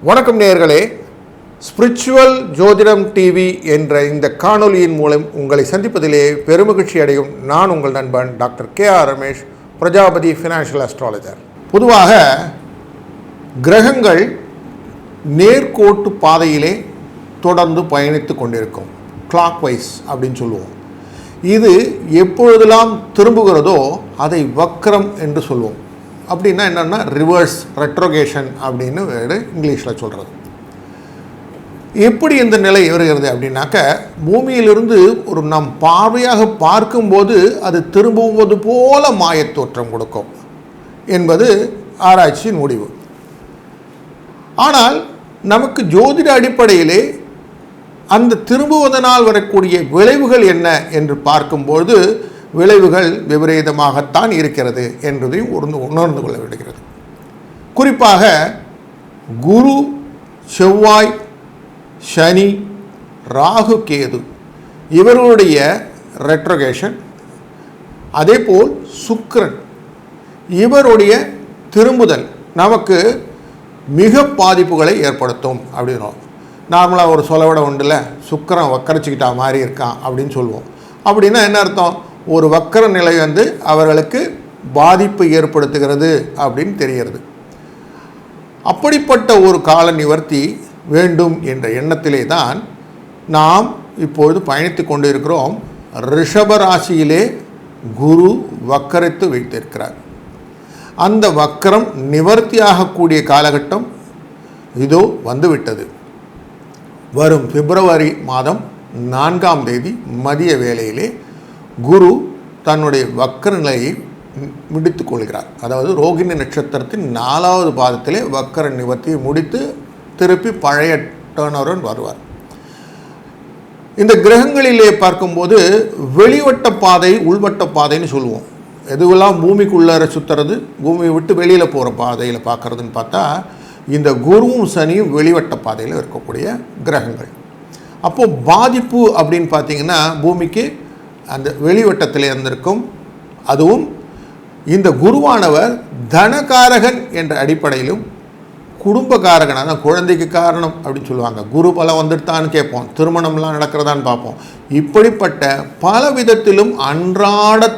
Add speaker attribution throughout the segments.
Speaker 1: வணக்கம் நேயர்களே. ஸ்பிரிச்சுவல் ஜோதிடம் டிவி என்ற இந்த காணொலியின் மூலம் உங்களை சந்திப்பதிலே பெருமகிழ்ச்சி அடையும் நான் உங்கள் நண்பன் doctor K R Ramesh Prajapati financial astrologer பொதுவாக கிரகங்கள் நேர்கோட்டு பாதையிலே தொடர்ந்து பயணித்து கொண்டிருக்கும். கிளாக் வைஸ் அப்படின்னு சொல்லுவோம். இது எப்பொழுதெல்லாம் திரும்புகிறதோ அதை வக்ரம் என்று சொல்லுவோம் அப்படின்னா என்னென்னா ரிவர்ஸ் ரெட்ரோகேஷன் அப்படின்னு வேறு இங்கிலீஷில் சொல்கிறது எப்படி இந்த நிலை வருகிறது அப்படின்னாக்க பூமியிலிருந்து ஒரு நம் பார்வையாக பார்க்கும்போது அது திரும்புவது போல மாயத் தோற்றம் கொடுக்கும் என்பது ஆராய்ச்சியின் முடிவு. ஆனால் நமக்கு ஜோதிட அடிப்படையிலே அந்த திரும்புவதனால் வரக்கூடிய விளைவுகள் என்ன என்று பார்க்கும்போது விளைவுகள் விபரீதமாகத்தான் இருக்கிறது என்பதையும் உணர்ந்து உணர்ந்து கொள்ள விடுகிறது குறிப்பாக குரு செவ்வாய் சனி ராகு கேது இவர்களுடைய ரெட்ரோகேஷன் அதேபோல் சுக்ரன் இவருடைய திரும்புதல் நமக்கு மிக பாதிப்புகளை ஏற்படுத்தும் அப்படின்னோம். நார்மலாக ஒரு சொலவிட உண்டுல சுக்கரன் வக்கரிச்சுக்கிட்டா மாதிரி இருக்கான் அப்படின்னு சொல்லுவோம். அப்படின்னா என்ன அர்த்தம்? ஒரு வக்கர நிலை வந்து அவர்களுக்கு பாதிப்பு ஏற்படுத்துகிறது அப்படின்னு தெரிகிறது. அப்படிப்பட்ட ஒரு கால நிவர்த்தி வேண்டும் என்ற எண்ணத்திலே தான் நாம் இப்பொழுது பயணித்து கொண்டு இருக்கிறோம் ரிஷப ராசியிலே குரு வக்கரித்து வைத்திருக்கிறார். அந்த வக்கரம் நிவர்த்தியாகக்கூடிய காலகட்டம் இதோ வந்துவிட்டது. வரும் பிப்ரவரி மாதம் நான்காம் தேதி மதிய வேளையிலே குரு தன்னுடைய வக்கர நிலையை முடித்து கொள்கிறார். அதாவது ரோகிணி நட்சத்திரத்தின் நாலாவது பாதத்திலே வக்கர நிவர்த்தியை முடித்து திருப்பி பழைய டர்னருடன் வருவார். இந்த கிரகங்களிலே பார்க்கும்போது வெளிவட்ட பாதை உள்வட்ட பாதைன்னு சொல்லுவோம். எதுவெல்லாம் பூமிக்குள்ளார சுற்றுறது பூமியை விட்டு வெளியில் போகிற பாதையில் பார்க்குறதுன்னு பார்த்தா இந்த குருவும் சனியும் வெளிவட்ட பாதையில் இருக்கக்கூடிய கிரகங்கள். அப்போது பாதிப்பு அப்படின்னு பார்த்தீங்கன்னா பூமிக்கு அந்த வெளிவட்டத்தில் இருந்திருக்கும். அதுவும் இந்த குருவானவர் தனகாரகன் என்ற அடிப்படையிலும் குடும்பக்காரகன் அதான் குழந்தைக்கு காரணம் அப்படின்னு சொல்லுவாங்க. குரு பலம் வந்துட்டான்னு கேட்போம். திருமணம்லாம் நடக்கிறதான்னு பார்ப்போம். இப்படிப்பட்ட பல விதத்திலும் அன்றாட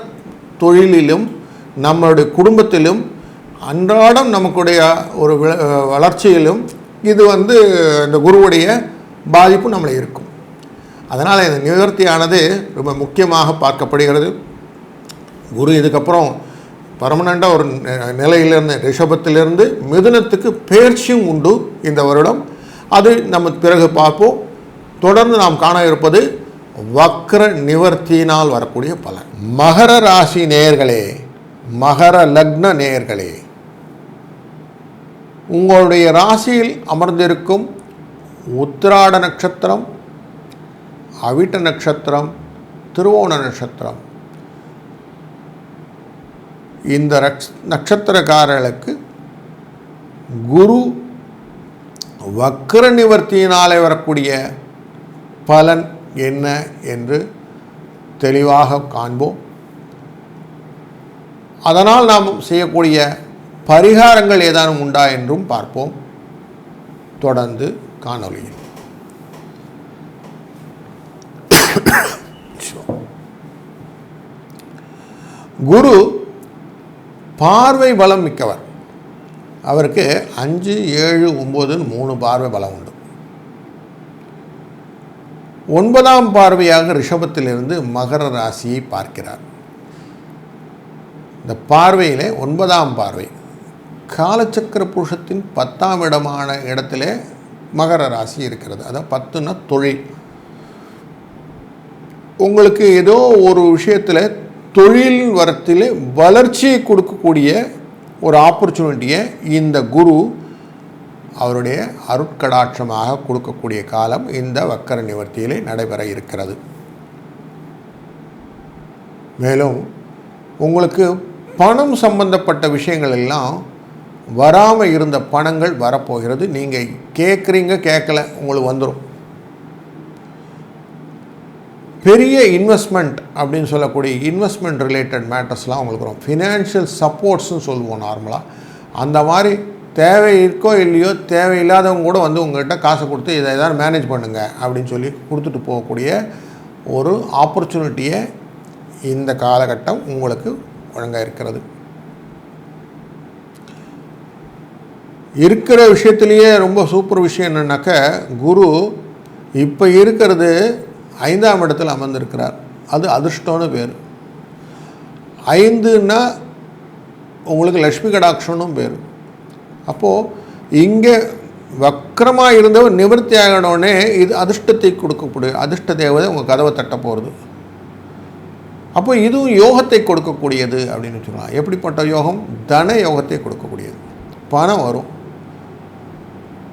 Speaker 1: தொழிலிலும் நம்மளுடைய குடும்பத்திலும் அன்றாடம் நமக்குடைய ஒரு வளர்ச்சியிலும் இது வந்து இந்த குருவுடைய பாதிப்பு நம்மளை இருக்கும் அதனால் இந்த நிவர்த்தியானது ரொம்ப முக்கியமாக பார்க்கப்படுகிறது. குரு இதுக்கப்புறம் பர்மனண்ட்டாக ஒரு நிலையிலிருந்து ரிஷபத்திலிருந்து மிதுனத்துக்கு பயிற்சியும் உண்டு இந்த வருடம். அது நம்ம பிறகு பார்ப்போம். தொடர்ந்து நாம் காண இருப்பது வக்ர நிவர்த்தியினால் வரக்கூடிய பலன். மகர ராசி நேயர்களே மகர லக்ன நேயர்களே உங்களுடைய ராசியில் அமர்ந்திருக்கும் உத்திராட நட்சத்திரம் அவிட்ட நட்சத்திரம் திருவோண நட்சத்திரம். இந்த நட்சத்திரக்காரர்களுக்கு குரு வக்ர நிவர்த்தியினாலே வரக்கூடிய பலன் என்ன என்று தெளிவாக காண்போம். அதனால் நாம் செய்யக்கூடிய பரிகாரங்கள் ஏதானும் உண்டா என்றும் பார்ப்போம். தொடர்ந்து காணொலியில் குரு பார்வை பலம் மிக்கவர். அவருக்கு அஞ்சு ஏழு ஒம்போதுன்னு மூணு பார்வை பலம் உண்டு. ஒன்பதாம் பார்வையாக ரிஷபத்திலிருந்து மகர ராசியை பார்க்கிறார். இந்த பார்வையிலே ஒன்பதாம் பார்வை காலச்சக்கர புருஷத்தின் பத்தாம் இடமான இடத்திலே மகர ராசி இருக்கிறது. அதான் பத்துன்னா தொழில். உங்களுக்கு ஏதோ ஒரு விஷயத்தில் தொழில் வரத்தில் வளர்ச்சியை கொடுக்கக்கூடிய ஒரு ஆப்பர்ச்சுனிட்டியை இந்த குரு அவருடைய அருட்கடாட்சமாக கொடுக்கக்கூடிய காலம் இந்த வக்கர நிவர்த்தியிலே நடைபெற இருக்கிறது. மேலும் உங்களுக்கு பணம் சம்பந்தப்பட்ட விஷயங்கள் எல்லாம் வராமல் இருந்த பணங்கள் வரப்போகிறது. நீங்கள் கேட்குறீங்க கேட்கல உங்களுக்கு வந்துடும் பெரிய இன்வெஸ்ட்மெண்ட் அப்படின்னு சொல்லக்கூடிய இன்வெஸ்ட்மெண்ட் ரிலேட்டட் மேட்டர்ஸ்லாம் உங்களுக்கு வரும். ஃபினான்ஷியல் சப்போர்ட்ஸ்னு சொல்லுவோம் நார்மலாக அந்த மாதிரி தேவை இருக்கோ இல்லையோ தேவையில்லாதவங்க கூட வந்து உங்கள்கிட்ட காசை கொடுத்து இதை எதாவது மேனேஜ் பண்ணுங்கள் அப்படின்னு சொல்லி கொடுத்துட்டு போகக்கூடிய ஒரு ஆப்பர்ச்சுனிட்டியை இந்த காலகட்டம் உங்களுக்கு வழங்க இருக்கிறது. இருக்கிற விஷயத்துலேயே ரொம்ப சூப்பர் விஷயம் என்னென்னாக்க குரு இப்போ இருக்கிறது ஐந்தாம் இடத்தில் அமர்ந்திருக்கிறார். அது அதிர்ஷ்டம்னு பேர். ஐந்துன்னா உங்களுக்கு லக்ஷ்மி கடாட்சம்னும் பேர். அப்போது இங்கே வக்கரமாக இருந்தவர் நிவர்த்தி ஆகினோடனே இது அதிர்ஷ்டத்தை கொடுக்கக்கூடிய அதிர்ஷ்ட தேவதை உங்கள் கதவை தட்ட போகிறது அப்போ இதுவும் யோகத்தை கொடுக்கக்கூடியது அப்படின்னு சொல்லலாம் எப்படிப்பட்ட யோகம்? தன யோகத்தை கொடுக்கக்கூடியது. பணம் வரும்.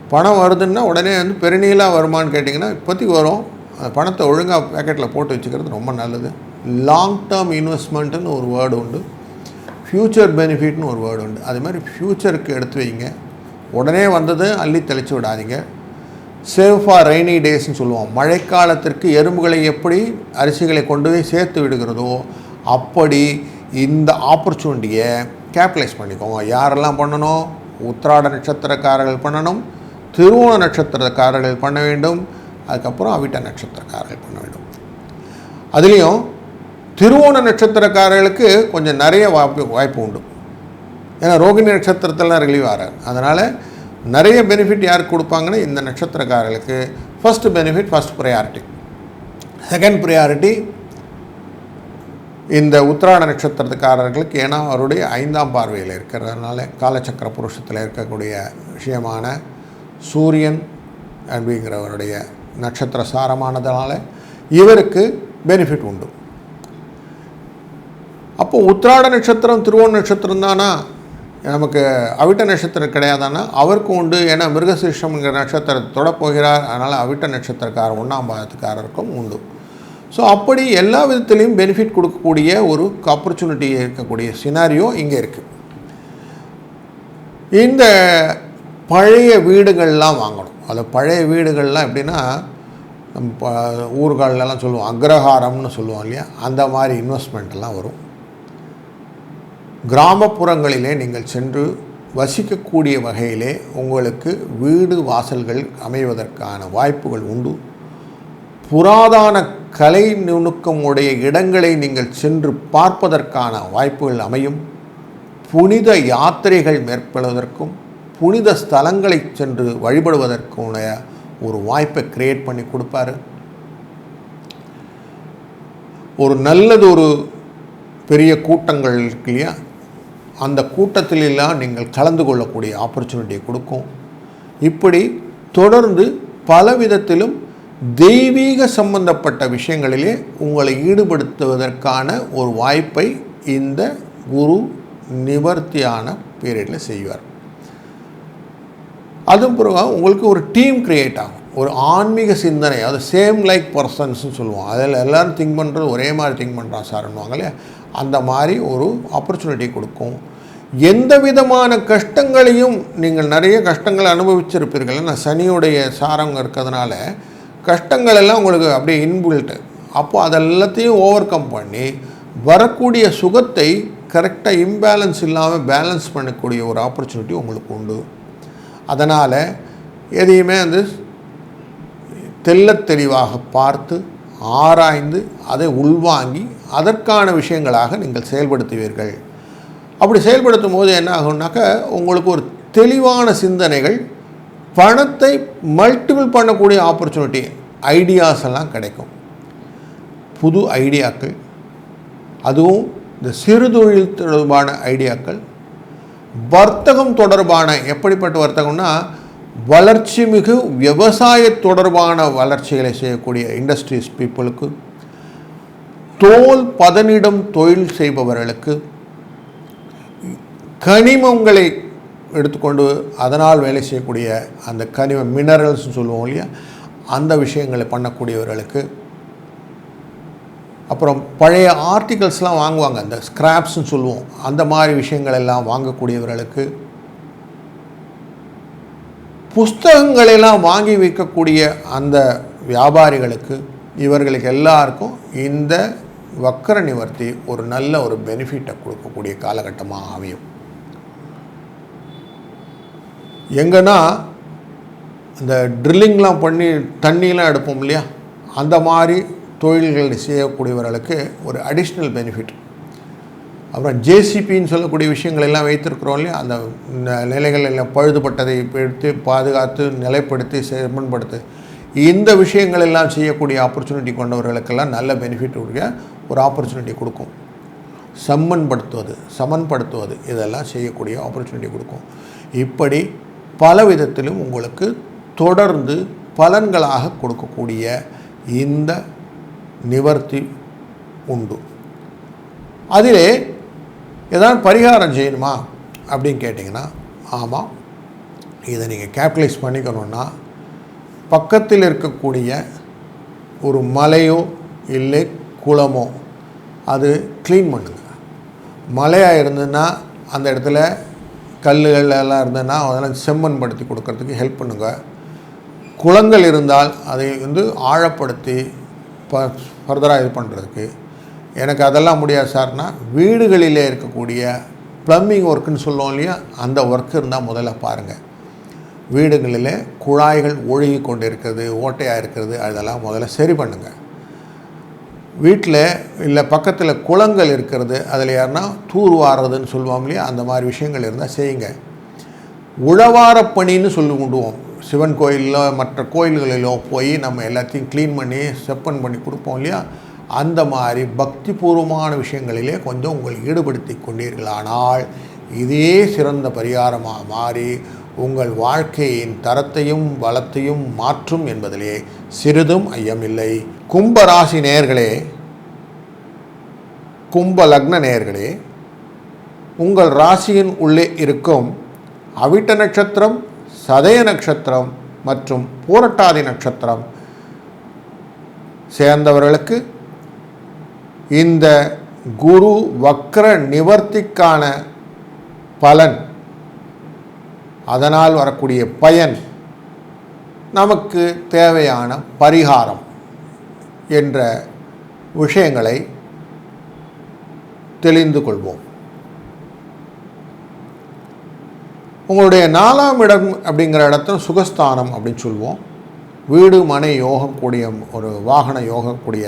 Speaker 1: பணம் வருதுன்னா உடனே வந்து பெருநீலாக வருமானு கேட்டிங்கன்னா இப்போதைக்கு வரும். அந்த பணத்தை ஒழுங்காக பேக்கெட்டில் போட்டு வச்சுக்கிறது ரொம்ப நல்லது. லாங் டேர்ம் இன்வெஸ்ட்மெண்ட்டுன்னு ஒரு வேர்டு உண்டு. ஃப்யூச்சர் பெனிஃபிட்னு ஒரு வேர்டு உண்டு. அது மாதிரி ஃப்யூச்சருக்கு எடுத்து வைங்க. உடனே வந்தது அள்ளி தெளித்து விடாதீங்க. சேவ் ஃபார் ரெய்னி டேஸ்னு சொல்லுவோம். மழைக்காலத்திற்கு எறும்புகளை எப்படி அரிசிகளை கொண்டு போய் சேர்த்து விடுகிறதோ அப்படி இந்த ஆப்பர்ச்சுனிட்டியை கேபிட்டலைஸ் பண்ணிக்கோங்க. யாரெல்லாம் பண்ணணும்? உத்திராட நட்சத்திரக்காரர்கள் பண்ணணும். திருவோண நட்சத்திரக்காரர்கள் பண்ண வேண்டும் அதுக்கப்புறம் அவிட்ட நட்சத்திரக்காரர்கள் பண்ண வேண்டும். அதுலேயும் திருவோண நட்சத்திரக்காரர்களுக்கு கொஞ்சம் நிறைய வாய்ப்பு வாய்ப்பு உண்டு. ஏன்னா ரோகிணி நட்சத்திரத்திலாம் ரிலீவ் ஆகிறார் அதனால் நிறைய பெனிஃபிட் யாருக்கு கொடுப்பாங்கன்னா இந்த நட்சத்திரக்காரர்களுக்கு first benefit first priority second priority இந்த உத்திராட நட்சத்திரத்துக்காரர்களுக்கு ஏன்னா அவருடைய ஐந்தாம் பார்வையில் இருக்கிறதுனால காலச்சக்கர புருஷத்தில் இருக்கக்கூடிய விஷயமான சூரியன் அப்படிங்கிறவருடைய நட்சத்திர சாரமானதுனால இவருக்கு பெனிஃபிட் உண்டு. அப்போ உத்திராட நட்சத்திரம் திருவோண நட்சத்திரம் தானா? நமக்கு அவிட்ட நட்சத்திரம் கிடையாதானா? அவருக்கும் உண்டு. ஏன்னா மிருகசீஷம்ங்கிற நட்சத்திரத்தை தொடப்போகிறார். அதனால் அவிட்ட நட்சத்திரக்காரர் ஒன்றாம் பாதத்துக்காரருக்கும் உண்டு. ஸோ அப்படி எல்லா விதத்துலேயும் பெனிஃபிட் கொடுக்கக்கூடிய ஒரு ஆப்பர்ச்சுனிட்டி இருக்கக்கூடிய சினாரியோ இங்கே இருக்குது இந்த பழைய வீடுகள்லாம் வாங்கணும். அது பழைய வீடுகள்லாம் எப்படின்னா நம்ம ப- சொல்லுவோம் அக்ரஹாரம்னு சொல்லுவோம் இல்லையா? அந்த மாதிரி இன்வெஸ்ட்மெண்ட்லாம் வரும். கிராமப்புறங்களிலே நீங்கள் சென்று வசிக்கக்கூடிய வகையிலே உங்களுக்கு வீடு வாசல்கள் அமைவதற்கான வாய்ப்புகள் உண்டு. புராதான கலை நுணுக்கம் உடைய இடங்களை நீங்கள் சென்று பார்ப்பதற்கான வாய்ப்புகள் அமையும். புனித யாத்திரைகள் மேற்கொள்வதற்கும் புனித ஸ்தலங்களை சென்று வழிபடுவதற்குடைய ஒரு வாய்ப்பை கிரியேட் பண்ணி கொடுப்பாரு. ஒரு நல்லது ஒரு பெரிய கூட்டங்கள் இருக்கு இல்லையா? அந்த கூட்டத்திலெல்லாம் நீங்கள் கலந்து கொள்ளக்கூடிய ஆப்பர்ச்சுனிட்டியை கொடுக்கும். இப்படி தொடர்ந்து பல விதத்திலும் தெய்வீக சம்பந்தப்பட்ட விஷயங்களிலே உங்களை ஈடுபடுத்துவதற்கான ஒரு வாய்ப்பை இந்த குரு நிவர்த்தியான பீரியடில் செய்வார். அதுவும் பிறகு உங்களுக்கு ஒரு டீம் க்ரியேட் ஆகும். ஒரு ஆன்மீக சிந்தனை அது சேம் லைக் பர்சன்ஸ்னு சொல்லுவோம் அதில் எல்லோரும் திங்க் பண்ணுறது ஒரே மாதிரி திங்க் பண்ணுறான் சார்ன்னுவாங்க இல்லையா? அந்த மாதிரி ஒரு ஆப்பர்ச்சுனிட்டி கொடுக்கும். எந்த விதமான கஷ்டங்களையும் நீங்கள் நிறைய கஷ்டங்களை அனுபவிச்சிருப்பீர்கள். நான் சனியுடைய சாரம் இருக்கிறதுனால கஷ்டங்கள் எல்லாம் உங்களுக்கு அப்படியே இன்பில்ட்டு அப்போ அதெல்லாத்தையும் ஓவர் கம் பண்ணி வரக்கூடிய சுகத்தை கரெக்டாக இம்பேலன்ஸ் இல்லாமல் பேலன்ஸ் பண்ணக்கூடிய ஒரு ஆப்பர்ச்சுனிட்டி உங்களுக்கு உண்டு. அதனால் எதையுமே வந்து தெள்ளத் தெளிவாக பார்த்து ஆராய்ந்து அதை உள்வாங்கி அதற்கான விஷயங்களாக நீங்கள் செயல்படுத்துவீர்கள். அப்படி செயல்படுத்தும் போது என்ன ஆகும்னாக்க உங்களுக்கு ஒரு தெளிவான சிந்தனைகள் பணத்தை மல்டிபிள் பண்ணக்கூடிய ஆப்பர்ச்சுனிட்டி ஐடியாஸ் எல்லாம் கிடைக்கும். புது ஐடியாக்கள் அதுவும் இந்த சிறு தொழில் தொடர்பான ஐடியாக்கள் வர்த்தகம் தொடர்பான எப்படிப்பட்ட வர்த்தகம்னா வளர்ச்சி மிகு விவசாய தொடர்பான வளர்ச்சிகளை செய்யக்கூடிய இண்டஸ்ட்ரீஸ் பீப்புளுக்கு தோல் பதனிடம் தொழில் செய்பவர்களுக்கு கனிமங்களை எடுத்துக்கொண்டு அதனால் வேலை செய்யக்கூடிய அந்த கனிம மினரல்ஸ்னு சொல்லுவோம் இல்லையா? அந்த விஷயங்களை பண்ணக்கூடியவர்களுக்கு அப்புறம் பழைய ஆர்டிகல்ஸ்லாம் வாங்குவாங்க. அந்த ஸ்கிராப்ஸ்னு சொல்லுவோம். அந்த மாதிரி விஷயங்கள் எல்லாம் வாங்கக்கூடியவர்களுக்கு புஸ்தகங்களெல்லாம் வாங்கி வைக்கக்கூடிய அந்த வியாபாரிகளுக்கு இவர்களுக்கு எல்லாருக்கும் இந்த வக்கர நிவர்த்தி ஒரு நல்ல ஒரு பெனிஃபிட்டை கொடுக்கக்கூடிய காலகட்டமாக அமையும். எங்கன்னா இந்த ட்ரில்லிங்லாம் பண்ணி தண்ணியெலாம் எடுப்போம் இல்லையா? அந்த மாதிரி தொழில்கள் செய்யக்கூடியவர்களுக்கு ஒரு அடிஷ்னல் பெனிஃபிட் அப்புறம் ஜேசிபின்னு சொல்லக்கூடிய விஷயங்கள் எல்லாம் வைத்திருக்கிறோம் இல்லையா? அந்த ந- நிலைகள் எல்லாம் பழுதுபட்டதை எடுத்து பாதுகாத்து நிலைப்படுத்தி செம்மண்படுத்து இந்த விஷயங்கள் எல்லாம் செய்யக்கூடிய ஆப்பர்ச்சுனிட்டி கொண்டவர்களுக்கெல்லாம் நல்ல பெனிஃபிட் உடைய ஒரு ஆப்பர்ச்சுனிட்டி கொடுக்கும். சம்மன்படுத்துவது சமன்படுத்துவது இதெல்லாம் செய்யக்கூடிய ஆப்பர்ச்சுனிட்டி கொடுக்கும். இப்படி பல விதத்திலும் உங்களுக்கு தொடர்ந்து பலன்களாக கொடுக்கக்கூடிய இந்த நிவர்த்தி உண்டு. அதிலே ஏதாவது பரிகாரம் செய்யணுமா அப்படின்னு கேட்டிங்கன்னா ஆமாம் இதை நீங்கள் கேபிட்டலைஸ் பண்ணிக்கணுன்னா பக்கத்தில் இருக்கக்கூடிய ஒரு மலையோ இல்லை குளமோ அது க்ளீன் பண்ணுங்க. மலையாக இருந்ததுன்னா அந்த இடத்துல கல்லுகள் எல்லாம் இருந்ததுன்னா அதெல்லாம் செம்மண் படுத்தி கொடுக்கறதுக்கு ஹெல்ப் பண்ணுங்கள் குளங்கள் இருந்தால் அதை வந்து ஆழப்படுத்தி ப ஃபர்தராக இது பண்ணுறதுக்கு எனக்கு அதெல்லாம் முடியாது சார்னா வீடுகளிலே இருக்கக்கூடிய ப்ளம்பிங் ஒர்க்குன்னு சொல்லுவோம் இல்லையா அந்த ஒர்க் இருந்தால் முதல்ல பாருங்கள் வீடுகளில் குழாய்கள் ஒழுகி கொண்டு இருக்கிறது ஓட்டையாக இருக்கிறது அதெல்லாம் முதல்ல சரி பண்ணுங்கள் வீட்டில் இல்லை பக்கத்தில் குளங்கள் இருக்கிறது அதில் யாருன்னா தூர் வாடுறதுன்னு சொல்லுவோம் இல்லையா அந்த மாதிரி விஷயங்கள் இருந்தால் செய்யுங்க. உழவார பணின்னு சொல்லி கொண்டுவோம் சிவன் கோயிலிலோ மற்ற கோயில்களிலோ போய் நம்ம எல்லாத்தையும் க்ளீன் பண்ணி செப்பன் பண்ணி கொடுப்போம் இல்லையா? அந்த மாதிரி பக்தி பூர்வமான விஷயங்களிலே கொஞ்சம் உங்களை ஈடுபடுத்தி கொண்டீர்களானால் இதே சிறந்த பரிகாரமாக மாறி உங்கள் வாழ்க்கையின் தரத்தையும் வளத்தையும் மாற்றும் என்பதிலே சிறிதும் ஐயமில்லை. கும்பராசி நேயர்களே கும்ப லக்ன நேயர்களே உங்கள் ராசியின் உள்ளே இருக்கும் அவிட்ட நட்சத்திரம் சதய நட்சத்திரம் மற்றும் பூரட்டாதி நட்சத்திரம் சேர்ந்தவர்களுக்கு இந்த குரு வக்ர நிவர்த்திக்கான பலன் அதனால் வரக்கூடிய பயன் நமக்கு தேவையான பரிகாரம் என்ற விஷயங்களை தெளிந்து கொள்வோம். உங்களுடைய நாலாம் இடம் அப்படிங்கிற இடத்துல சுகஸ்தானம் அப்படின்னு சொல்லுவோம். வீடு மனை யோகக்கூடிய ஒரு வாகன யோகக்கூடிய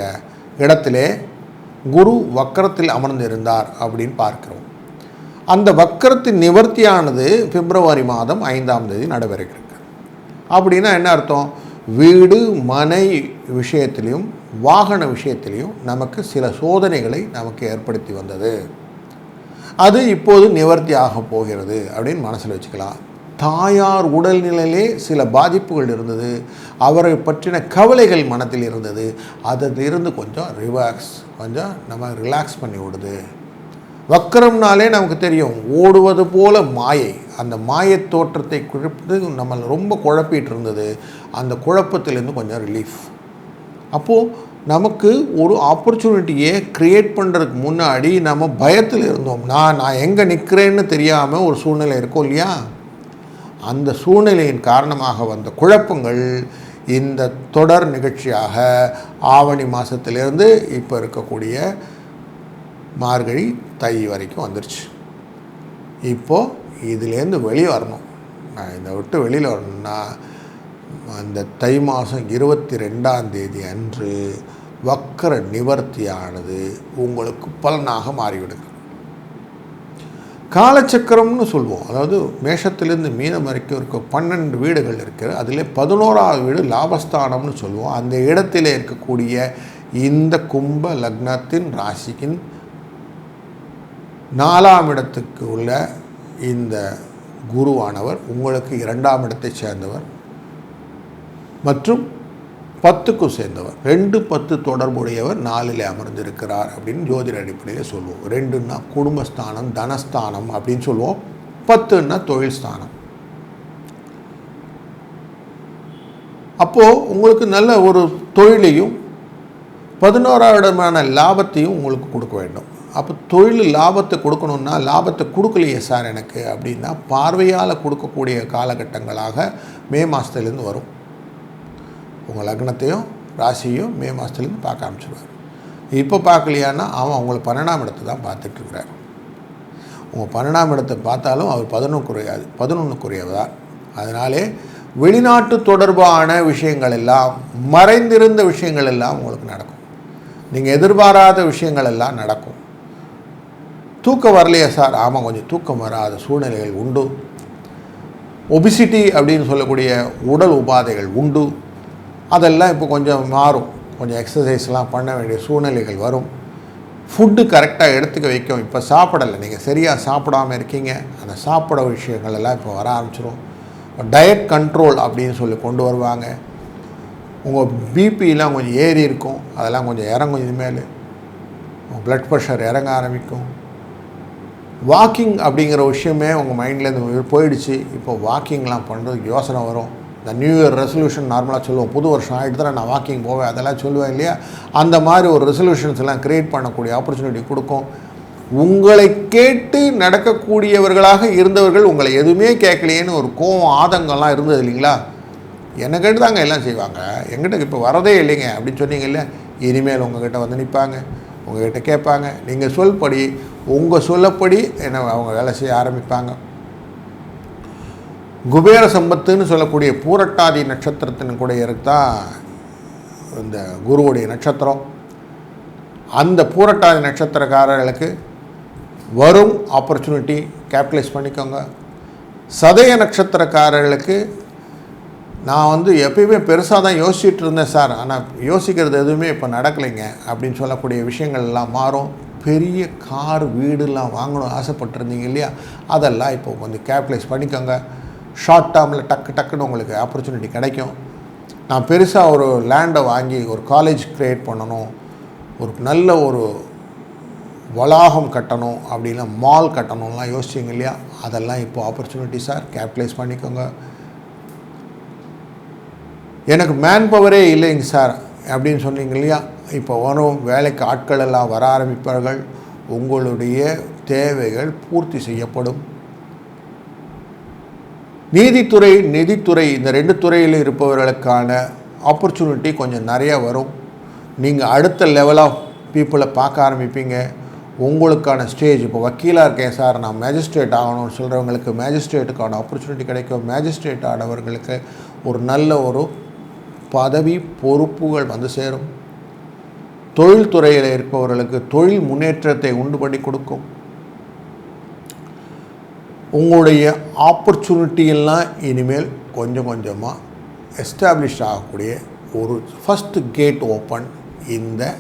Speaker 1: இடத்திலே குரு வக்கரத்தில் அமர்ந்திருந்தார் அப்படின்னு பார்க்கிறோம். அந்த வக்கரத்தின் நிவர்த்தியானது பிப்ரவரி மாதம் ஐந்தாம் தேதி நடைபெறுகிறது. அப்படின்னா என்ன அர்த்தம்? வீடு மனை விஷயத்திலையும் வாகன விஷயத்திலையும் நமக்கு சில சோதனைகளை நமக்கு ஏற்படுத்தி வந்தது. அது இப்போது நிவர்த்தி ஆக போகிறது அப்படின்னு மனசில் வச்சுக்கலாம். தாயார் உடல்நிலையிலே சில பாதிப்புகள் இருந்தது. அவரை பற்றின கவலைகள் மனத்தில் இருந்தது. அதிலிருந்து கொஞ்சம் ரிலாக்ஸ் கொஞ்சம் நம்ம ரிலாக்ஸ் பண்ணி விடுது. வக்கரம்னாலே நமக்கு தெரியும் ஓடுவது போல மாயை. அந்த மாயத் தோற்றத்தை குழப்பது நம்மளை ரொம்ப குழப்பிட்டு இருந்தது. அந்த குழப்பத்திலேருந்து கொஞ்சம் ரிலீஃப் அப்போது நமக்கு ஒரு ஆப்பர்ச்சுனிட்டியை க்ரியேட் பண்ணுறதுக்கு முன்னாடி நம்ம பயத்தில் இருந்தோம்னா நான் எங்கே நிற்கிறேன்னு தெரியாமல் ஒரு சூழ்நிலை இருக்கும் இல்லையா? அந்த சூழ்நிலையின் காரணமாக வந்த குழப்பங்கள் இந்த தொடர் நிகழ்ச்சியாக ஆவணி மாதத்திலேருந்து இப்போ இருக்கக்கூடிய மார்கழி தை வரைக்கும் வந்துருச்சு. இப்போது இதுலேருந்து வெளியே வரணும். நான் இதை விட்டு வெளியில் வரணும்னா அந்த தை மாதம் இருபத்தி ரெண்டாம் தேதி அன்று வக்கர நிவர்த்தியானது உங்களுக்கு பலனாக மாறிவிடுகிறது. காலச்சக்கரம்னு சொல்லுவோம் அதாவது மேஷத்திலிருந்து மீனம் வரைக்கும் இருக்க பன்னெண்டு வீடுகள் இருக்கிற அதில் பதினோராவது வீடு லாபஸ்தானம்னு சொல்லுவோம் அந்த இடத்திலே இருக்கக்கூடிய இந்த கும்ப லக்னத்தின் ராசிக்கின் நாலாம் இடத்துக்கு உள்ள இந்த குருவானவர் உங்களுக்கு இரண்டாம் இடத்தை சேர்ந்தவர். மற்றும் பத்துக்கும் சேர்ந்தவர். ரெண்டு பத்து தொடர்புடையவர் நாலில் அமர்ந்திருக்கிறார் அப்படின்னு ஜோதிட அடிப்படையில் சொல்லுவோம். ரெண்டுன்னா குடும்பஸ்தானம் தனஸ்தானம் அப்படின்னு சொல்லுவோம். பத்துன்னா தொழில் ஸ்தானம். அப்போது உங்களுக்கு நல்ல ஒரு தொழிலையும் பதினோராவிடமான லாபத்தையும் உங்களுக்கு கொடுக்க வேண்டும். அப்போ தொழில் லாபத்தை கொடுக்கணுன்னா லாபத்தை கொடுக்கலையே சார் எனக்கு அப்படின்னா பார்வையால் கொடுக்கக்கூடிய காலகட்டங்களாக மே மாதத்துலேருந்து வரும். உங்கள் லக்னத்தையும் ராசியும் மே மாதத்துலேருந்து பார்க்க ஆரம்பிச்சிடுவார் இப்போ பார்க்கலையான்னா அவன் அவங்களை பன்னெண்டாம் இடத்தை தான் பார்த்துட்ருக்கிறார். உங்கள் பன்னெண்டாம் இடத்தை பார்த்தாலும் அவர் பதினொன்று குறையாது. பதினொன்று குறையவதார் அதனாலே வெளிநாட்டு தொடர்பான விஷயங்கள் எல்லாம் மறைந்திருந்த விஷயங்கள் எல்லாம் உங்களுக்கு நடக்கும். நீங்கள் எதிர்பாராத விஷயங்கள் எல்லாம் நடக்கும். தூக்கம் வரலையா சார்? ஆமாம் கொஞ்சம் தூக்கம் வராத சூழ்நிலைகள் உண்டு. ஒபிசிட்டி அப்படின்னு சொல்லக்கூடிய உடல் உபாதைகள் உண்டு. அதெல்லாம் இப்போ கொஞ்சம் மாறும். கொஞ்சம் எக்ஸசைஸ்லாம் பண்ண வேண்டிய சூழ்நிலைகள் வரும். ஃபுட்டு கரெக்டாக எடுத்துக்க வைக்கும். இப்போ சாப்பிடலை. நீங்கள் சரியாக சாப்பிடாமல் இருக்கீங்க. அந்த சாப்பிட விஷயங்கள் எல்லாம் இப்போ வர ஆரம்பிச்சிடும் டயட் கண்ட்ரோல் அப்படின்னு சொல்லி கொண்டு வருவாங்க. உங்கள் பிபிலாம் கொஞ்சம் ஏறி இருக்கும். அதெல்லாம் கொஞ்சம் இறங்கும் இனிமேல். உங்கள் ப்ளட் ப்ரெஷர் இறங்க ஆரம்பிக்கும். வாக்கிங் அப்படிங்கிற விஷயமே உங்கள் மைண்ட்லேருந்து போயிடுச்சு. இப்போ வாக்கிங்லாம் பண்ணுறதுக்கு யோசனை வரும். இந்த நியூ இயர் ரெசல்யூஷன் நார்மலாக சொல்லுவோம். புது வருஷம் ஆகிட்டு தான் நான் வாக்கிங் போவேன். அதெல்லாம் சொல்லுவேன் இல்லையா? அந்த மாதிரி ஒரு ரெசல்யூஷன்ஸ் எல்லாம் க்ரியேட் பண்ணக்கூடிய ஆப்பர்ச்சுனிட்டி கொடுக்கும். உங்களை கேட்டு நடக்கக்கூடியவர்களாக இருந்தவர்கள் உங்களை எதுவுமே கேட்கலையேன்னு ஒரு கோவம் ஆதங்கம்லாம் இருந்தது இல்லைங்களா? என்னை கேட்டு தாங்க எல்லாம் செய்வாங்க. எங்கிட்ட இப்போ வரதே இல்லைங்க. அப்படின்னு சொன்னீங்க இனிமேல் உங்ககிட்ட வந்து நிற்பாங்க உங்ககிட்ட கேட்பாங்க. நீங்கள் சொல்படி உங்கள் சொல்லப்படி என்ன அவங்க வேலை செய்ய ஆரம்பிப்பாங்க. குபேர சம்பத்துன்னு சொல்லக்கூடிய பூரட்டாதி நட்சத்திரத்தின் கூட தான் இந்த குருவுடைய நட்சத்திரம். அந்த பூரட்டாதி நட்சத்திரக்காரர்களுக்கு வரும் ஆப்பர்ச்சுனிட்டி கேபிட்டலைஸ் பண்ணிக்கோங்க. சதய நட்சத்திரக்காரர்களுக்கு நான் வந்து எப்பயுமே பெருசாக தான் யோசிச்சுட்டு இருந்தேன் சார். ஆனால் யோசிக்கிறது எதுவுமே இப்போ நடக்கலைங்க. அப்படின்னு சொல்லக்கூடிய விஷயங்கள்லாம் மாறும். பெரிய கார் வீடுலாம் வாங்கணும் ஆசைப்பட்டிருந்தீங்க இல்லையா? அதெல்லாம் இப்போ கொஞ்சம் கேபிட்டலைஸ் பண்ணிக்கோங்க. ஷார்ட் டேர்மில் டக்கு டக்குன்னு உங்களுக்கு ஆப்பர்ச்சுனிட்டி கிடைக்கும். நான் பெருசாக ஒரு லேண்டை வாங்கி ஒரு காலேஜ் க்ரியேட் பண்ணணும். ஒரு நல்ல ஒரு வளாகம் கட்டணும். அப்படின்னா மால் கட்டணும்லாம் யோசிச்சிங்க இல்லையா? அதெல்லாம் இப்போ ஆப்பர்ச்சுனிட்டி சார் கேபிட்டலைஸ் பண்ணிக்கோங்க. எனக்கு மேன் பவரே இல்லைங்க சார் அப்படின்னு சொன்னீங்க இல்லையா? இப்போ வரும் வேலைக்கு ஆட்கள் எல்லாம் வர ஆரம்பிப்பார்கள். உங்களுடைய தேவைகள் பூர்த்தி செய்யப்படும். நீதித்துறை நிதித்துறை இந்த ரெண்டு துறையில் இருப்பவர்களுக்கான ஆப்பர்ச்சுனிட்டி கொஞ்சம் நிறையா வரும். நீங்கள் அடுத்த லெவல் ஆஃப் பீப்புளை பார்க்க ஆரம்பிப்பீங்க. உங்களுக்கான ஸ்டேஜ் இப்போ வக்கீலாக இருக்கேன் சார் நான் மேஜிஸ்ட்ரேட் ஆகணும்னு சொல்கிறவங்களுக்கு மேஜிஸ்ட்ரேட்டுக்கான ஆப்பர்ச்சுனிட்டி கிடைக்கும். மேஜிஸ்ட்ரேட் ஆனவர்களுக்கு ஒரு நல்ல ஒரு பதவி பொறுப்புகள் வந்து சேரும். தொழில்துறையில் இருப்பவர்களுக்கு தொழில் முன்னேற்றத்தை உண்டு பண்ணி கொடுக்கும். உங்களுடைய ஆப்பர்ச்சுனிட்டி எல்லாம் இனிமேல் கொஞ்சம் கொஞ்சமாக எஸ்டாப்ளிஷ் ஆகக்கூடிய ஒரு ஃபஸ்ட்டு கேட் ஓப்பன் இந்த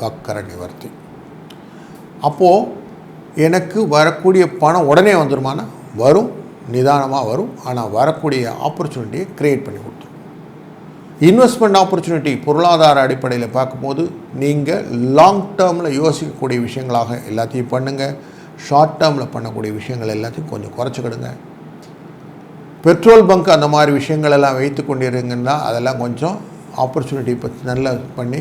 Speaker 1: வக்கர நிவர்த்தி. அப்போது எனக்கு வரக்கூடிய பணம் உடனே வந்துருமானா? வரும். நிதானமாக வரும். ஆனால் வரக்கூடிய ஆப்பர்ச்சுனிட்டியை க்ரியேட் பண்ணி கொடுத்துரும். இன்வெஸ்ட்மெண்ட் ஆப்பர்ச்சுனிட்டி பொருளாதார அடிப்படையில் பார்க்கும்போது நீங்கள் லாங் டேர்மில் யோசிக்கக்கூடிய விஷயங்களாக எல்லாத்தையும் பண்ணுங்கள் ஷார்ட் டேர்மில் பண்ணக்கூடிய விஷயங்கள் எல்லாத்தையும் கொஞ்சம் குறைச்சிக்கிடுங்க. பெட்ரோல் பங்க் அந்த மாதிரி விஷயங்கள் எல்லாம் வைத்து கொண்டிருங்கன்னா அதெல்லாம் கொஞ்சம் ஆப்பர்ச்சுனிட்டி பற்றி நல்லா பண்ணி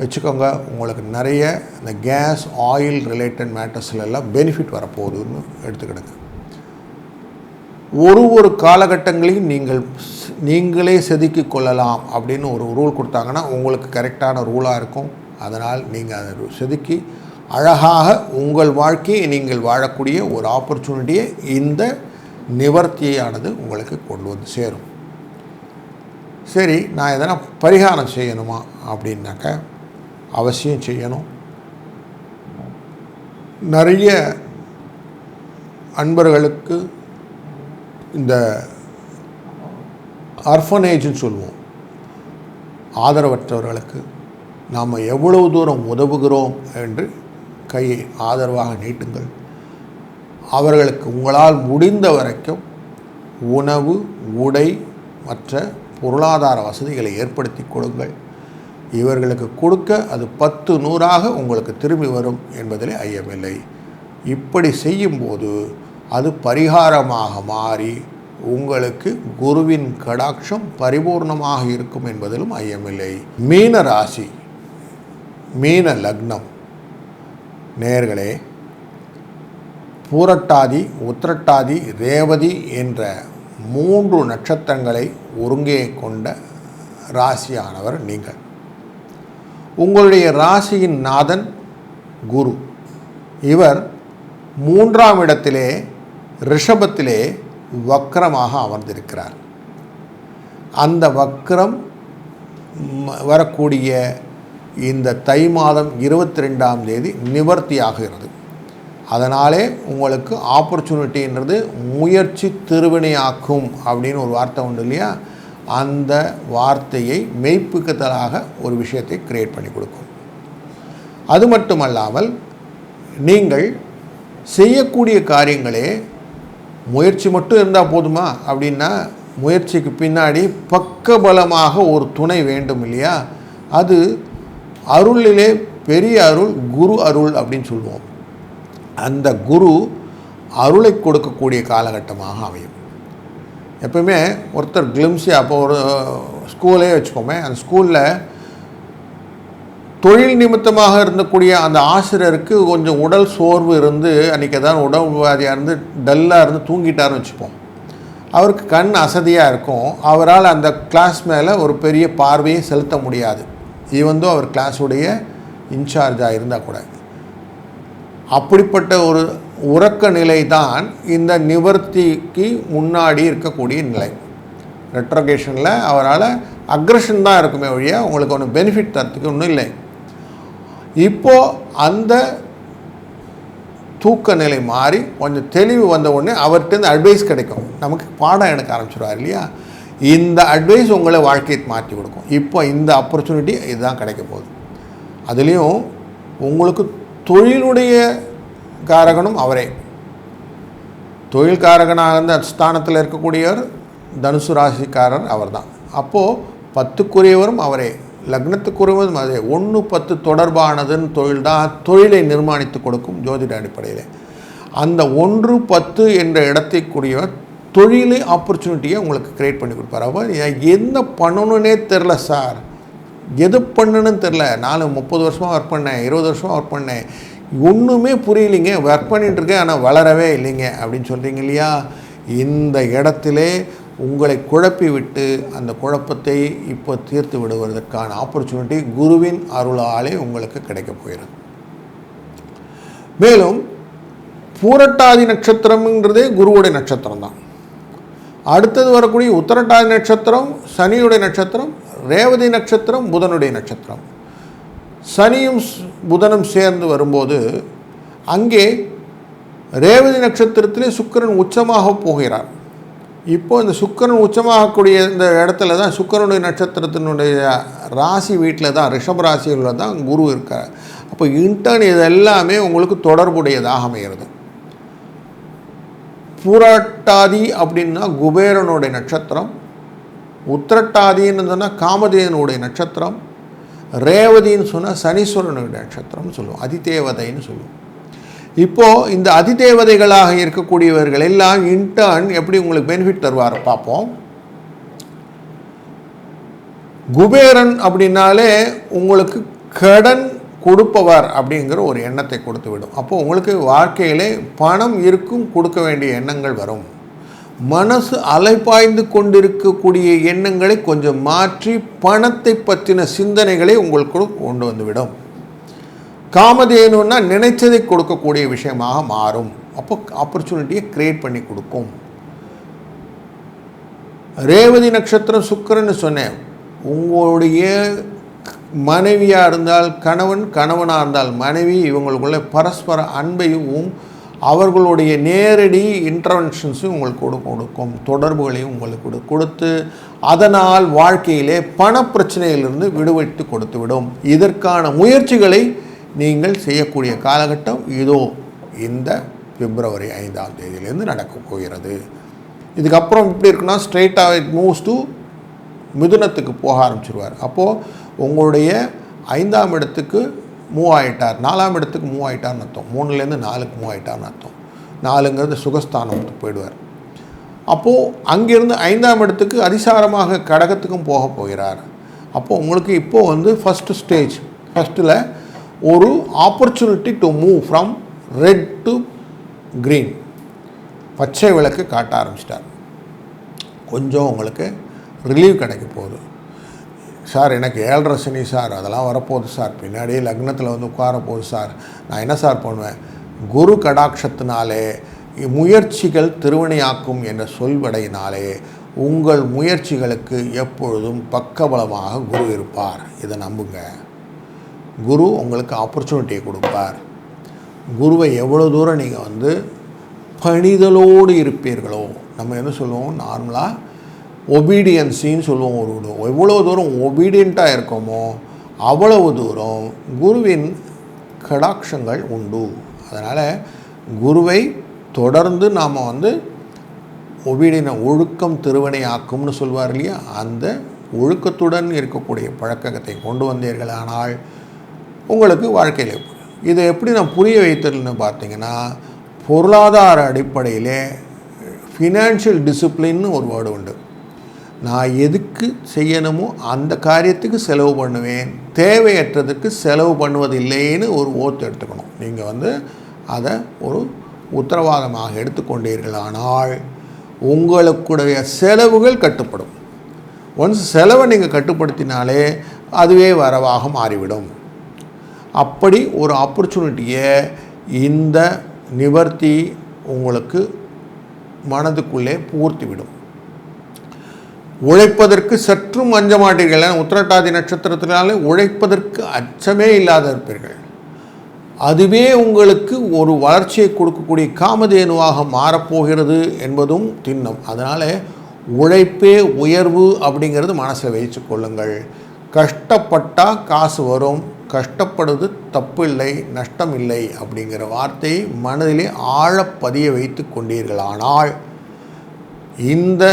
Speaker 1: வச்சுக்கோங்க. உங்களுக்கு நிறைய இந்த கேஸ் ஆயில் ரிலேட்டட் மேட்டர்ஸில் எல்லாம் பெனிஃபிட் வரப்போகுதுன்னு எடுத்துக்கிடுங்க. ஒரு ஒரு காலகட்டங்களையும் நீங்கள் நீங்களே செதுக்கி கொள்ளலாம் அப்படின்னு ஒரு ரூல் கொடுத்தாங்கன்னா உங்களுக்கு கரெக்டான ரூலாக இருக்கும். அதனால் நீங்கள் அதை செதுக்கி அழகாக உங்கள் வாழ்க்கையை நீங்கள் வாழக்கூடிய ஒரு ஆப்பர்ச்சுனிட்டியை இந்த நிவர்த்தியானது உங்களுக்கு கொண்டு வந்து சேரும். சரி நான் எதனா பரிகாரம் செய்யணுமா அப்படின்னாக்க அவசியம் செய்யணும். நிறைய அன்பர்களுக்கு இந்த அர்ஃபனேஜ்னு சொல்லுவோம். ஆதரவற்றவர்களுக்கு நாம் எவ்வளவு தூரம் உதவுகிறோம் என்று கையை ஆதரவாக நீட்டுங்கள். அவர்களுக்கு உங்களால் முடிந்த வரைக்கும் உணவு உடை மற்ற பொருளாதார வசதிகளை ஏற்படுத்தி கொடுங்கள். இவர்களுக்கு கொடுக்க அது பத்து நூறாக உங்களுக்கு திரும்பி வரும் என்பதிலே ஐயமில்லை. இப்படி செய்யும்போது அது பரிகாரமாக மாறி உங்களுக்கு குருவின் கடாட்சம் பரிபூர்ணமாக இருக்கும் என்பதிலும் ஐயமில்லை. மீன ராசி மீன லக்னம். நேர்களே பூரட்டாதி உத்திரட்டாதி ரேவதி என்ற மூன்று நட்சத்திரங்களை ஒருங்கே கொண்ட ராசியானவர் நீங்கள். உங்களுடைய ராசியின் நாதன் குரு. இவர் மூன்றாம் இடத்திலே ரிஷபத்திலே வக்கரமாக அமர்ந்திருக்கிறார். அந்த வக்கரம் வரக்கூடிய இந்த தை மாதம் இருபத்தி ரெண்டாம் தேதி நிவர்த்தி ஆகிறது அதனாலே உங்களுக்கு ஆப்பர்ச்சுனிட்டின்றது முயற்சி திருவினையாக்கும் அப்படின்னு ஒரு வார்த்தை உண்டு இல்லையா? அந்த வார்த்தையை மெய்ப்புக்கத்தலாக ஒரு விஷயத்தை கிரியேட் பண்ணி கொடுக்கும். அது மட்டுமல்லாமல் நீங்கள் செய்யக்கூடிய காரியங்களே முயற்சி மட்டும் இருந்தால் போதுமா? அப்படின்னா முயற்சிக்கு பின்னாடி பக்கபலமாக ஒரு துணை வேண்டும் இல்லையா? அது அருளிலே பெரிய அருள் குரு அருள் அப்படின்னு சொல்லுவோம். அந்த குரு அருளை கொடுக்கக்கூடிய காலகட்டமாக அமையும். எப்பவுமே ஒருத்தர் கிளிம்ஸி அப்போ ஒரு ஸ்கூலே வச்சுக்கோமே அந்த ஸ்கூலில் தொழில் நிமித்தமாக இருந்தக்கூடிய அந்த ஆசிரியருக்கு கொஞ்சம் உடல் சோர்வு இருந்து அன்றைக்கி ஏதாவது உடல் உபாதியாக இருந்து டல்லாக இருந்து தூங்கிட்டாருன்னு வச்சுப்போம். அவருக்கு கண் அசதியாக இருக்கும். அவரால் அந்த கிளாஸ் மேலே ஒரு பெரிய பார்வையை செலுத்த முடியாது. ஈவந்தோ அவர் கிளாஸுடைய இன்சார்ஜாக இருந்தால் கூட. அப்படிப்பட்ட ஒரு உறக்க நிலை தான் இந்த நிவர்த்திக்கு முன்னாடி இருக்கக்கூடிய நிலை. ரெட்ரோகேஷனில் அவரால் அக்ரஷன் தான் இருக்குமே ஒழிய உங்களுக்கு ஒன்று பெனிஃபிட் தரத்துக்கு ஒன்றும் இல்லை. இப்போது அந்த தூக்க நிலை மாறி கொஞ்சம் தெளிவு வந்த உடனே அவர்கிட்ட அட்வைஸ் கிடைக்கும். நமக்கு பாடம் எடுக்க ஆரம்பிச்சிடுவார் இல்லையா? இந்த அட்வைஸ் உங்களை வாழ்க்கையை மாற்றி கொடுக்கும். இப்போ இந்த ஆப்பர்ச்சுனிட்டி இதுதான் கிடைக்க போகுது. அதுலேயும் உங்களுக்கு தொழிலுடைய காரகனும் அவரே. தொழில் காரகனாக இருந்த ஸ்தானத்தில் இருக்கக்கூடியவர் தனுசு ராசிக்காரர் அவர் தான் அப்போது பத்துக்குரியவரும் அவரே. லக்னத்துக்குரியவரும் அதே. ஒன்று பத்து தொடர்பானதுன்னு தொழில் தான் தொழிலை நிர்மாணித்து கொடுக்கும் ஜோதிட அடிப்படையில். அந்த ஒன்று பத்து என்ற இடத்தைக்குரியவர் தொழிலே ஆப்பர்ச்சுனிட்டியை உங்களுக்கு கிரியேட் பண்ணி கொடுப்பார். அப்போ என்ன பண்ணணுன்னே தெரில சார் எது பண்ணணும்னு தெரில நாலு முப்பது வருஷமாக ஒர்க் பண்ணேன் இருபது வருஷமாக ஒர்க் பண்ணேன். ஒன்றுமே புரியலைங்க. ஒர்க் பண்ணிட்டுருக்கேன் ஆனால் வளரவே இல்லைங்க அப்படின்னு சொல்கிறீங்க இல்லையா? இந்த இடத்திலே உங்களை குழப்பி விட்டு அந்த குழப்பத்தை இப்போ தீர்த்து விடுவதற்கான ஆப்பர்ச்சுனிட்டி குருவின் அருளாலே உங்களுக்கு கிடைக்கப் போகிறது. மேலும் பூரட்டாதி நட்சத்திரம்ன்றதே குருவுடைய நட்சத்திரம் தான் அடுத்தது வரக்கூடிய உத்தரட்டாதி நட்சத்திரம் சனியுடைய நட்சத்திரம் ரேவதி நட்சத்திரம் புதனுடைய நட்சத்திரம். சனியும் ஸ்- புதனும் சேர்ந்து வரும்போது அங்கே ரேவதி நட்சத்திரத்திலே சுக்கிரன் உச்சமாக போகிறார். இப்போ இந்த சுக்கிரன் உச்சமாகக்கூடிய இந்த இடத்துல தான் சுக்கிரனுடைய நட்சத்திரத்தினுடைய ராசி வீட்டில் தான் ரிஷப ராசியில் தான் குரு இருக்கார். அப்போ இன்டர்ன் இது எல்லாமே உங்களுக்கு தொடர்புடையதாக அமைகிறது. பூராட்டாதி அப்படின்னா குபேரனுடைய நட்சத்திரம் உத்திரட்டாதின்னு சொன்னால் காமதேவனுடைய நட்சத்திரம் ரேவதின்னு சொன்னால் சனீஸ்வரனுடைய நட்சத்திரம்னு சொல்லுவோம் அதிதேவதைன்னு சொல்லுவோம். இப்போது இந்த அதிதேவதைகளாக இருக்கக்கூடியவர்கள் எல்லாம் இன்டர்ன் எப்படி உங்களுக்கு பெனிஃபிட் தருவார் பார்ப்போம். குபேரன் அப்படின்னாலே உங்களுக்கு கடன் கொடுப்பவர் அப்படிங்கிற ஒரு எண்ணத்தை கொடுத்து விடும். அப்போது உங்களுக்கு வாழ்க்கையிலே பணம் இருக்கும் கொடுக்க வேண்டிய எண்ணங்கள் வரும். மனசு அலைப்பாய்ந்து கொண்டிருக்கக்கூடிய எண்ணங்களை கொஞ்சம் மாற்றி பணத்தை பற்றின சிந்தனைகளை உங்களுக்கு கொண்டு வந்துவிடும். காமதேனுன்னா நினைச்சதை கொடுக்கக்கூடிய விஷயமாக மாறும். அப்போ ஆப்பர்ச்சுனிட்டியை கிரியேட் பண்ணி கொடுக்கும். ரேவதி நட்சத்திரம் சுக்கிரன்னு சொன்னேன். உங்களுடைய மனைவியாக இருந்தால் கணவன் கணவனாக இருந்தால் மனைவி இவங்களுக்குள்ள பரஸ்பர அன்பையும் அவர்களுடைய நேரடி இன்டர்வென்ஷன்ஸும் உங்களுக்கு கொடுக்கும். தொடர்புகளையும் உங்களுக்கு கொடுத்து அதனால் வாழ்க்கையிலே பணப்பிரச்சனையிலிருந்து விடுவித்து கொடுத்து விடும். இதற்கான முயற்சிகளை நீங்கள் செய்யக்கூடிய காலகட்டம் இதோ இந்த பிப்ரவரி ஐந்தாம் தேதியிலேருந்து நடக்க போகிறது. இதுக்கப்புறம் எப்படி இருக்குன்னா ஸ்ட்ரெயிட்டாக இட் மூவ்ஸ் டு மிதுனத்துக்கு போக ஆரம்பிச்சிருவார். அப்போது உங்களுடைய ஐந்தாம் இடத்துக்கு மூவ் ஆகிட்டார் நாலாம் இடத்துக்கு மூவ் ஆகிட்டார்னு அர்த்தம். மூணுலேருந்து நாலுக்கு மூவ் ஆகிட்டார்னு அர்த்தம். நாலுங்கிறது சுகஸ்தானத்துக்கு போயிடுவார். அப்போது அங்கிருந்து ஐந்தாம் இடத்துக்கு அதிசாரமாக கடகத்துக்கும் போக போகிறார். அப்போது உங்களுக்கு இப்போது வந்து ஃபஸ்ட்டு ஸ்டேஜ் ஃபஸ்ட்டில் ஒரு opportunity to move from red to green பச்சை விளக்கு காட்ட ஆரம்பிச்சிட்டார். கொஞ்சம் உங்களுக்கு ரிலீவ் கிடைக்க போகுது. சார் எனக்கு ஏழரை சனி சார் அதெல்லாம் வரப்போகுது சார். பின்னாடியே லக்னத்தில் வந்து உட்கார போகுது சார். நான் என்ன சார் பண்ணுவேன்? குரு கடாட்சத்தினாலே முயற்சிகள் திருவினையாக்கும் என்ற சொல்வடையினாலே உங்கள் முயற்சிகளுக்கு எப்பொழுதும் பக்கபலமாக குரு இருப்பார். இதை நம்புங்க. குரு உங்களுக்கு ஆப்பர்ச்சுனிட்டியை கொடுப்பார். குருவை எவ்வளோ தூரம் நீங்கள் வந்து பணிதலோடு இருப்பீர்களோ நம்ம என்ன சொல்லுவோம்? நார்மலாக ஒபீடியன்ஸின்னு சொல்லுவோம் ஒரு ஒரு எவ்வளோ தூரம் ஒபீடியண்ட்டாக இருக்கோமோ அவ்வளவு தூரம் குருவின் கடாட்சங்கள் உண்டு. அதனால் குருவை தொடர்ந்து நாம் வந்து ஒபீடியன ஒழுக்கம் திருவினையாக்கும்னு சொல்வார் இல்லையா? அந்த ஒழுக்கத்துடன் இருக்கக்கூடிய பழக்கத்தை கொண்டு வந்தீர்களானால் உங்களுக்கு வாழ்க்கையில் இதை எப்படி நான் புரிய வைத்ததுன்னு பார்த்தீங்கன்னா பொருளாதார அடிப்படையிலே ஃபினான்ஷியல் டிசிப்ளின்னு ஒரு வேர்டு உண்டு. நான் எதுக்கு செய்யணுமோ அந்த காரியத்துக்கு செலவு பண்ணுவேன். தேவையற்றதுக்கு செலவு பண்ணுவதில்லைன்னு ஒரு ஓத்து எடுத்துக்கணும். நீங்கள் வந்து அதை ஒரு உத்தரவாதமாக எடுத்துக்கொண்டீர்களானால் உங்களுக்குடைய செலவுகள் கட்டுப்படும். ஒன்ஸ் செலவை நீங்கள் கட்டுப்படுத்தினாலே அதுவே வரவாக மாறிவிடும். அப்படி ஒரு ஆப்பர்ச்சுனிட்டியை இந்த நிவர்த்தி உங்களுக்கு மனதுக்குள்ளே பூர்த்திவிடும். உழைப்பதற்கு சற்றும் அஞ்ச மாட்டீர்கள் ஏன்னா உத்திரட்டாதி நட்சத்திரத்தினாலே உழைப்பதற்கு அச்சமே இல்லாத இருப்பீர்கள். அதுவே உங்களுக்கு ஒரு வளர்ச்சியை கொடுக்கக்கூடிய காமதேனுவாக மாறப்போகிறது என்பதும் திண்ணம். அதனால் உழைப்பே உயர்வு அப்படிங்கிறது மனசில் வைத்து கொள்ளுங்கள். கஷ்டப்பட்டால் காசு வரும். கஷ்டப்படுவது தப்பில்லை நஷ்டம் இல்லை அப்படிங்கிற வார்த்தையை மனதிலே ஆழப்பதிய வைத்து கொண்டீர்களானால் இந்த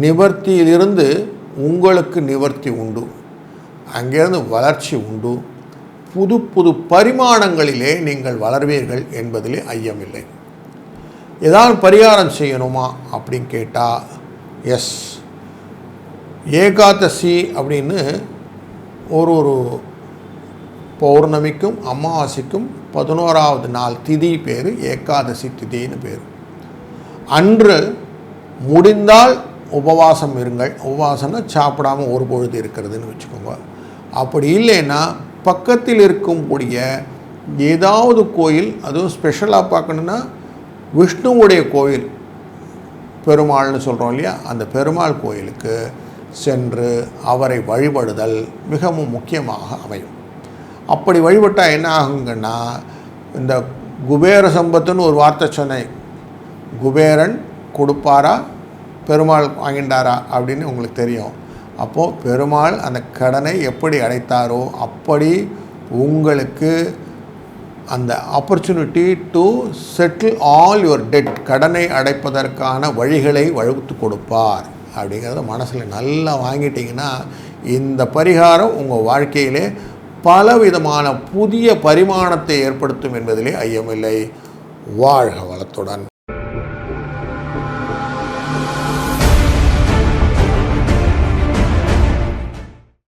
Speaker 1: நிவர்த்தியிலிருந்து உங்களுக்கு நிவர்த்தி உண்டு. அங்கேருந்து வளர்ச்சி உண்டு. புது புது பரிமாணங்களிலே நீங்கள் வளர்வீர்கள் என்பதிலே ஐயமில்லை. ஏதாவது பரிகாரம் செய்யணுமா அப்படின்னு கேட்டால் எஸ் ஏகாதசி அப்படின்னு ஒரு ஒரு பௌர்ணமிக்கும் அமாவாசைக்கும் பதினோராவது நாள் திதி பேர் ஏகாதசி திதின்னு பேர். அன்று முடிந்தால் உபவாசம் இருங்கள். உபவாசம்னா சாப்பிடாம ஒரு பொழுது இருக்கிறதுன்னு வச்சுக்கோங்க. அப்படி இல்லைன்னா பக்கத்தில் இருக்கக்கூடிய ஏதாவது கோயில் அதுவும் ஸ்பெஷலாக பார்க்கணுன்னா விஷ்ணுவுடைய கோயில் பெருமாள்னு சொல்கிறோம் இல்லையா? அந்த பெருமாள் கோயிலுக்கு சென்று அவரை வழிபடுதல் மிகவும் முக்கியமாக அமையும். அப்படி வழிபட்டால் என்ன ஆகுங்கன்னா இந்த குபேர சம்பத்துன்னு ஒரு வார்த்தை சொன்னேன். குபேரன் கொடுப்பாரா? பெருமாள் வாங்கிட்டாரா அப்படின்னு உங்களுக்கு தெரியும். அப்போது பெருமாள் அந்த கடனை எப்படி அடைத்தாரோ அப்படி உங்களுக்கு அந்த opportunity to settle all your debt கடனை அடைப்பதற்கான வழிகளை வகுத்து கொடுப்பார். அப்படிங்கிறத மனசில் நல்லா வாங்கிட்டிங்கன்னா இந்த பரிகாரம் உங்கள் வாழ்க்கையிலே பல விதமான புதிய பரிமாணத்தை ஏற்படுத்தும் என்பதிலே ஐயமில்லை. வாழ்க வளத்துடன்.